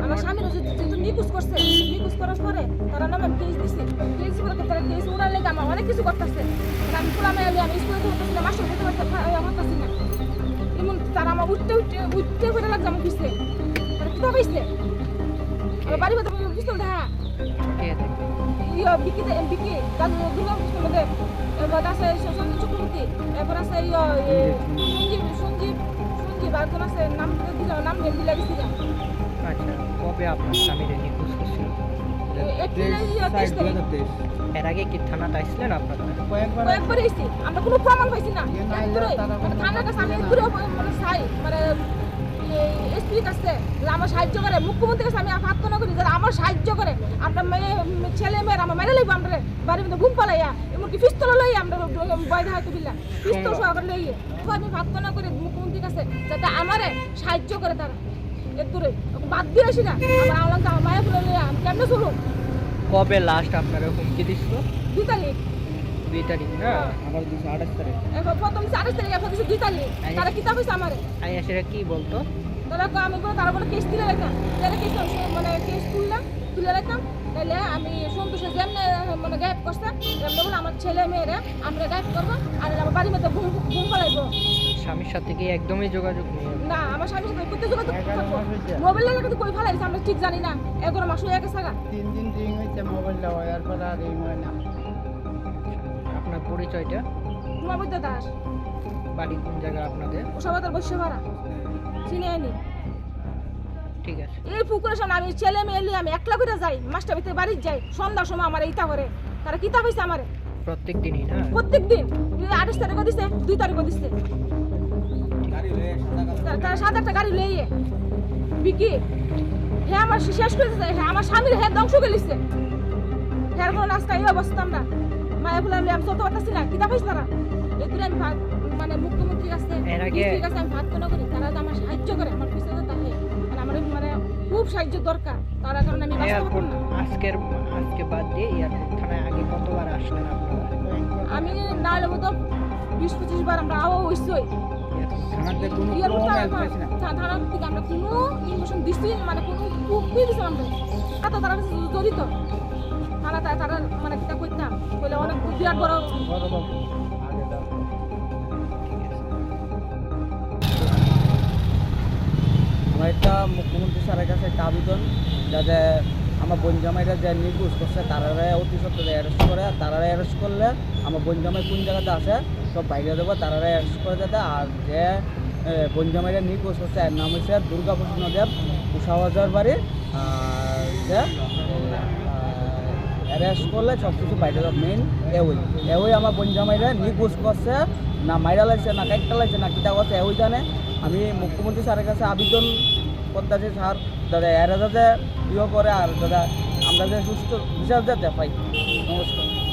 নিকুজ করছে। নিকুজ করার পরে তারা নামে কেস দিছে। কেস করে তারা কেস উড়ার লেগে আমার অনেক কিছু করতেছে। আমি পুরা মেয়ে আমি স্কুলে ধরতেছি না মাস্টার হতে হতেছি না। এমন তারা আমার উঠতে উঠতে উঠতে করে লাগছে আমার পিছনে তারা কিতা পাইছে আমার বাড়ি বাড়ি দেখা কে দেখে? ইয়ে বিকি দে বিকি তার দুর্গা পিস্তল মধ্যে এবার আছে সঞ্জীব চক্রবর্তী। এরপর আছে ইয়ে সঞ্জীব। সঞ্জীব সঞ্জীব আর কোন আছে? নাম দিল নাম নেম দিলে গেছি আচ্ছা কবে আপনার স্বামীর নিখোঁজ করছিল এপ্রিল তেইশ। তারিখ এর আগে কি থানাতে আসছিলেন আপনারা? কয়েকবার এসেছি আমরা কোনো প্রমাণ পাইছি না। মানে থানার কাছে আমি ঘুরে মানে চাই। মানে এসপির কাছে আমার সাহায্য করে মুখ্যমন্ত্রীর কাছে আমি প্রার্থনা করি যে আমার সাহায্য করে। আমরা মেয়ে ছেলে মেয়ের আমার মেরে লইব আমরা। বাড়ির মধ্যে ঘুম পালাইয়া এমনকি পিস্তল লই আমরা বয় দেখা কবিলা পিস্তল সহকারে লইয়ে। তো আমি প্রার্থনা করি মুখ্যমন্ত্রীর কাছে যাতে আমারে সাহায্য করে তারা। এর বাদ দিয়ে আসি না। আমার আওলাম আমার মায়ের বলে লইয়া আমি কেমনে চলুন কবে লাস্ট আপনারা হুমকি দিছিল? দুই তারিখ। দুই তারিখ না? হ্যাঁ। আমার দুশো আঠাশ তারিখ। প্রথম আঠাশ তারিখ এখন দুই তারিখ। তারা কিতাব হয়েছে আমারে। আমি সেটা কি বলতো? তারা আমি বলে তারা বলে কেস তুলে রাখতাম। তাহলে কেস মানে কেস তুললাম তুলে রাখতাম। তাহলে আমি সন্তোষে যেমনি মানে গায়েব করতাম এমনি বলে আমার ছেলে মেয়েরা আমরা গায়েব করব আর আমার বাড়ির মধ্যে ঘুম ঘুম পালাইবো স্বামীর সাথে কি একদমই যোগাযোগ নেই? না আমার স্বামীর সাথে করতে যোগাযোগ থাকব। মোবাইল লাগে তো কই ফেলাইছে আমরা ঠিক জানি না। এগারো মাস হয়ে গেছে তিন দিন রিং হয়েছে মোবাইল দেওয়ার পর আর রিং হয় না। আপনার পরিচয়টা? রুমাবদ্য দাস। বাড়ি কোন জায়গা আপনাদের? ওসবাদের বসে ভাড়া চিনে আনি ঠিক আছে। এই পুকুরের সামনে আমি ছেলে মেয়ে নিয়ে আমি একলা করে যাই মাস্টার ভিতরে বাড়ি যাই সন্ধ্যার সময় আমার এইটা করে। তারা কিতা হয়েছে আমার? প্রত্যেক দিনই না? প্রত্যেক দিন আঠাশ তারিখও দিছে দুই তারিখও দিছে। তারা- সাত আটটা গাড়ি লইয়ে বিকি। হ্যাঁ আমার শেষ করে দিছে হ্যাঁ আমার স্বামীর হ্যাঁ ধ্বংস করে দিছে। হ্যাঁ কোনো এই অবস্থা আমরা। মায়ের বলে আমি চলতে পারতেছি না কিতা পাইছি তারা? এগুলো আমি মানে এর আগে- মন্ত্রীর আমি করি তারা যে আমার সাহায্য করে আমার পিছনে তাকে। মানে আমার মানে খুব সাহায্য দরকার তারা কারণে আমি এয়ারপোর্ট আজকের আজকে বাদ দিয়ে এয়ারপোর্ট থানায় আগে কতবার আসলেন আপনারা? আমি না হলে তো বিশ পঁচিশ বার আমরা আওয়া হইসই থানাতে কোনো থানার থেকে আমরা কোনো ইনফরমেশন দিচ্ছি মানে কোনো কুকি দিচ্ছি আমরা। এত তারা জড়িত। থানা তারা তারা মানে কিতা করতাম বলে অনেক বিরাট বড় আমার একটা মুখ্যমন্ত্রী স্যারের কাছে একটা আবেদন যাতে আমার বনজামাইরা যে নির্বুজ করছে, তারারে অতি সত্ত্বে অ্যারেস্ট করে, তারারে অ্যারেস্ট করলে আমার বনজামাই কোন জায়গাতে আসে সব বাইরে দেবো, তারারে অ্যারেস্ট করে যাতে আর যে বনজামাইরা নির্বুজ করছে, এর নাম হচ্ছে দুর্গাপ্রসন্ন দেব দেব উষাওয়াজার বাড়ি, আর যে অ্যারেস্ট করলে সব কিছু বাইরে মেইন এওই। এওই আমার বনজামাইরা নিখোঁজ করছে না মাইরা লাগছে না কাইটটা লাগছে না কিতা করছে, এওই জানে। আমি মুখ্যমন্ত্রী স্যারের কাছে আবেদন করতেছি স্যার, দাদা, এরা যাতে ইয়ে করে আর দাদা, আমরা যে সুস্থ বিচার যাতে পাই নমস্কার।